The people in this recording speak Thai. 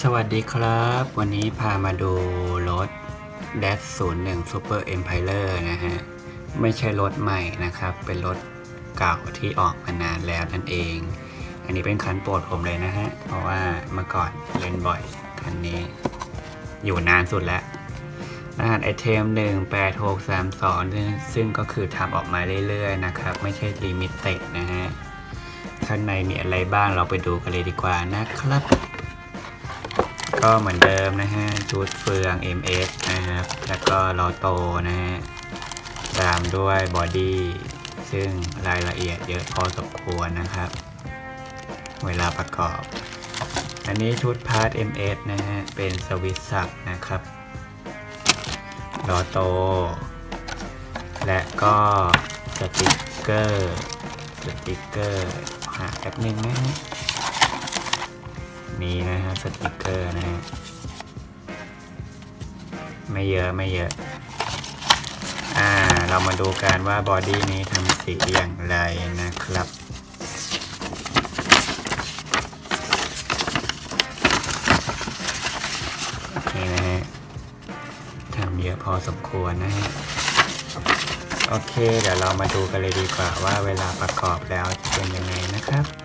สวัสดีครับ วันนี้พามาดูรถ d a s 01 Super Empire นะฮะ ไม่ใช่รถใหม่นะครับ เป็นรถเก่าที่ออกมานานแล้วนั่นเอง อันนี้เป็นคันโปรดผมเลยนะฮะ เพราะว่าเมื่อก่อนเล่นบ่อย คันนี้ อยู่นานสุดแล้วรหัสไอเทม 18632 ซึ่งก็คือทำออกมาเรื่อยๆนะครับ ไม่ใช่ลิมิเต็ดนะฮะ ข้างในมีอะไรบ้างเราไปดูกันเลยดีกว่านะครับ ก็เหมือนเดิมนะฮะชุดเฟือง MS นะครับ แล้วก็ลอโตนะฮะตามด้วยบอดี้ซึ่งรายละเอียดเยอะพอสมควรนะครับ เวลาประกอบ อันนี้ชุดพาร์ท MS นะฮะ เป็นสวิตช์สับนะครับลอโต และก็สติกเกอร์ สติกเกอร์ หาแป๊บนึงนะฮะ นี่นะฮะสติกเกอร์นะฮะไม่เยอะไม่เยอะ อ่า เรามาดูกันว่าบอดี้นี้ทำสีอย่างไรนะครับนี่นะฮะทำเยอะพอสมควรนะฮะโอเค เดี๋ยวเรามาดูกันเลยดีกว่าว่าเวลาประกอบแล้วจะเป็นยังไงนะครับ